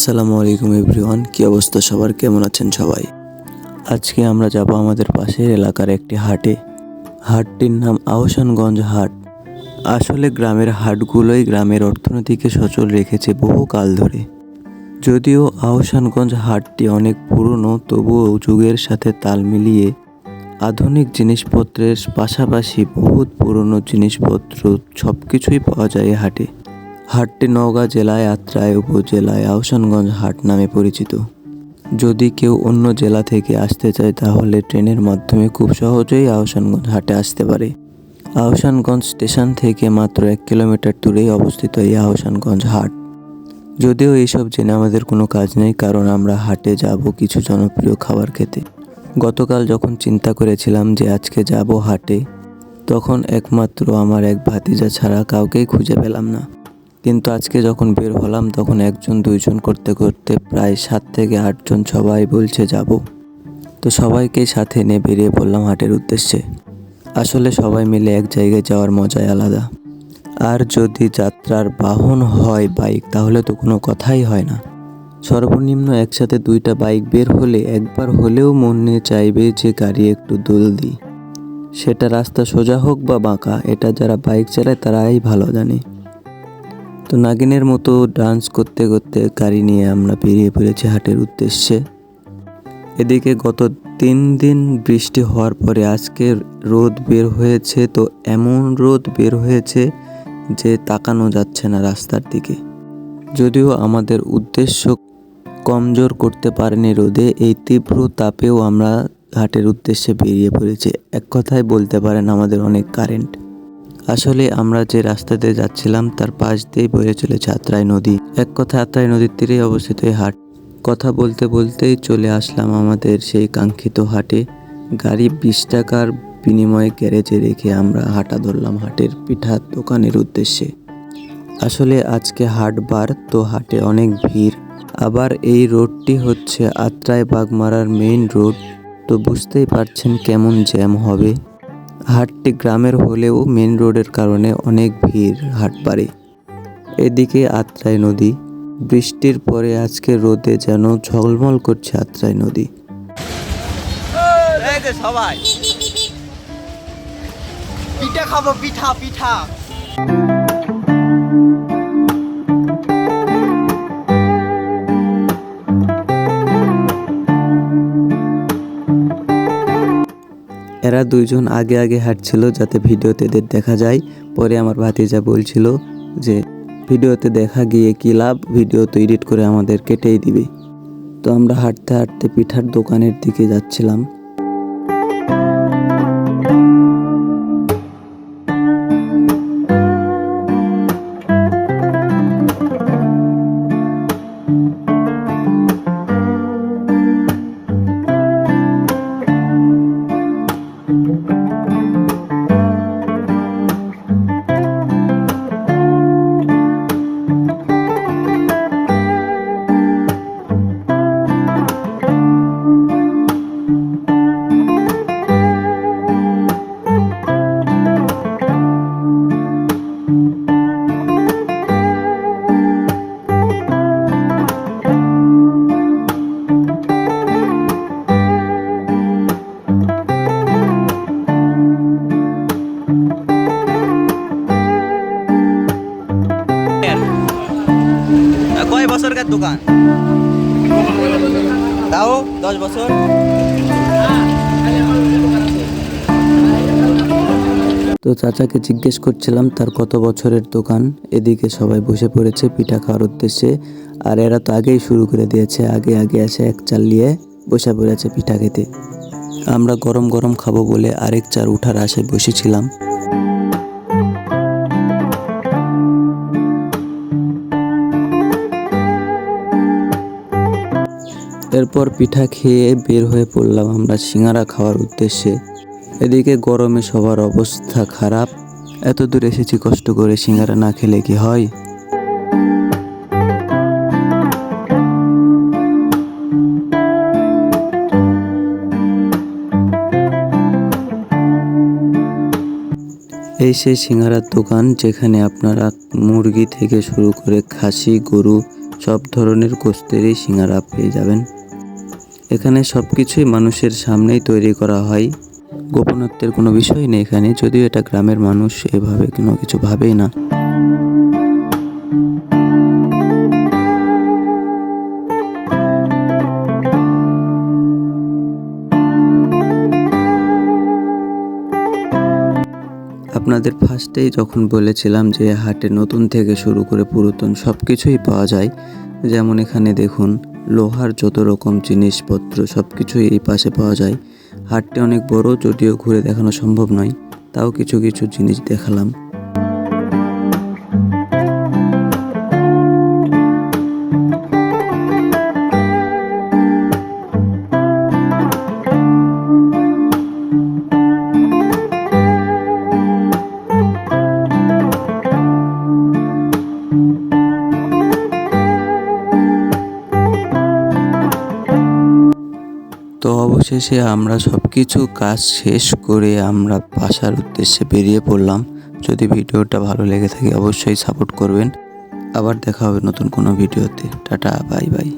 আসসালামু আলাইকুম এভরিওয়ান, কি অবস্থা সবার? কেমন আছেন সবাই? আজকে আমরা যাব আমাদের পাশের এলাকার একটি হাটে। হাটটির নাম আহসানগঞ্জ হাট। আসলে গ্রামের হাটগুলোই গ্রামের অর্থনীতিকে সচল রেখেছে বহু কাল ধরে। যদিও আহসানগঞ্জ হাটটি অনেক পুরনো, তবুও যুগের সাথে তাল মিলিয়ে আধুনিক জিনিসপত্রের পাশাপাশি বহুত পুরনো জিনিসপত্র সব কিছুই পাওয়া যায় হাটে। হাটটি নওগাঁ জেলায় আত্রাই উপজেলায় আহসানগঞ্জ হাট নামে পরিচিত। যদি কেউ অন্য জেলা থেকে আসতে চায়, তাহলে ট্রেনের মাধ্যমে খুব সহজেই আহসানগঞ্জ হাটে আসতে পারে। আহসানগঞ্জ স্টেশন থেকে মাত্র এক কিলোমিটার দূরেই অবস্থিত এই আহসানগঞ্জ হাট। যদিও এইসব জেনে আমাদের কোনো কাজ নেই, কারণ আমরা হাটে যাব কিছু জনপ্রিয় খাবার খেতে। গতকাল যখন চিন্তা করেছিলাম যে আজকে যাব হাটে, তখন একমাত্র আমার এক ভাতিজা ছাড়া কাউকেই খুঁজে পেলাম না। কিন্তু আজকে যখন বের হলাম, তখন একজন, দুইজন করতে করতে প্রায় সাত থেকে আটজন সবাই বলছে, যাব। তো সবাইকে সাথে নিয়ে বেরিয়ে পড়লাম হাটের উদ্দেশ্যে। আসলে সবাই মিলে এক জায়গায় যাওয়ার মজাই আলাদা। আর যদি যাত্রার বাহন হয় বাইক, তাহলে তো কোনো কথাই হয় না। সর্বনিম্ন একসাথে দুইটা বাইক বের হলে একবার হলেও মনে চাইবে যে গাড়ি একটু দোল দিই সেটা রাস্তা সোজা হোক বা বাঁকা, এটা যারা বাইক চালায় তারাই ভালো জানে। তো নাগিনের মতো ডান্স করতে করতে গাড়ি নিয়ে আমরা বেরিয়ে পড়েছি হাটের উদ্দেশ্যে। এদিকে গত তিন দিন বৃষ্টি হওয়ার পরে আজকে রোদ বের হয়েছে, তো এমন রোদ বের হয়েছে যে তাকানো যাচ্ছে না রাস্তার দিকে। যদিও আমাদের উদ্দেশ্য কমজোর করতে পারেনি রোদে, এই তীব্র তাপেও আমরা হাটের উদ্দেশ্যে বেরিয়ে পড়েছি। এক কথায় বলতে পারেন, আমাদের অনেক কারেন্ট আসলে আমরা যে রাস্তা দিয়ে যাচ্ছিলাম, তার পাশ দিয়েই বয়ে চলেছে আত্রাই নদী। এক কথা আত্রাই নদীর তীরে অবস্থিত এই হাট। কথা বলতে বলতেই চলে আসলাম আমাদের সেই কাঙ্ক্ষিত হাটে। গাড়ি বিশ টাকার বিনিময়ে গ্যারেজে রেখে আমরা হাঁটা ধরলাম হাটের পিঠার দোকানের উদ্দেশ্যে। আসলে আজকে হাটবার তো হাটে অনেক ভিড়। আবার এই রোডটি হচ্ছে আত্রাই বাগমারার মেইন রোড তো বুঝতেই পারছেন কেমন জ্যাম হবে। হাটটি গ্রামের হলেও মেন রোডের কারণে অনেক ভিড়, হাট পারে এদিকে আত্রাই নদী, বৃষ্টির পরে আজকে রোদে যেন ঝলমল করছে আত্রাই নদী। সবাই। পিঠা খাব, পিঠা পিঠা। এরা দুইজন আগে আগে হাঁটছিল যাতে ভিডিওতে এদের দেখা যায়। পরে আমার ভাতিজা বলছিল যে, ভিডিওতে দেখা গিয়ে কী লাভ? ভিডিও তো এডিট করে আমাদের কেটেই দিবে। তো আমরা হাঁটতে হাঁটতে পিঠার দোকানের দিকে যাচ্ছিলাম। কয় দোকান। তাও দশ বছর। তো চাচাকে জিজ্ঞেস করছিলাম, তার কত বছরের দোকান? এদিকে সবাই বসে পড়েছে পিঠা খাওয়ার উদ্দেশ্যে। আর এরা তো আগেই শুরু করে দিয়েছে, আগে আগে এসে এক চাল নিয়ে বসে পড়েছে পিঠা খেতে। আমরা গরম গরম খাব বলে আরেক চার উঠার আশায় বসেছিলাম। এরপর পিঠা খেয়ে বের হয়ে পড়লাম আমরা সিঙ্গারা খাওয়ার উদ্দেশ্যে। এদিকে গরমে সবার অবস্থা খারাপ। এত দূর এসেছি কষ্ট করে সিঙ্গারা না খেলে কি হয়? এই সেই সিঙ্গারার দোকান যেখানে আপনারা মুরগি থেকে শুরু করে খাসি, গরু সব ধরনের গোস্তেরই সিঙ্গারা পেয়ে যাবেন। এখানে সব কিছুই মানুষের সামনেই তৈরি করা হয়। গোপনত্বের কোনো বিষয় নেই এখানে, যদিও এটা গ্রামের মানুষ এভাবে কোনো কিছু ভাবেই না। আপনাদের ফার্স্টেই যখন বলেছিলাম যে হাটে নতুন থেকে শুরু করে পুরাতন সব কিছুই পাওয়া যায়, যেমন এখানে দেখুন লোহার যত রকম জিনিসপত্র সব কিছুই এই পাশে পাওয়া যায়। হাটটি অনেক বড়, যদিও ঘুরে দেখানো সম্ভব নয়। তাও কিছু কিছু জিনিস দেখালাম। অবশেষে আমরা সব কিছু কাজ শেষ করে আমরা বাসার উদ্দেশ্যে বেরিয়ে পড়লাম। যদি ভিডিওটা ভালো লেগে থাকে অবশ্যই সাপোর্ট করবেন। আবার দেখা হবে নতুন কোনো ভিডিওতে। Tata bye bye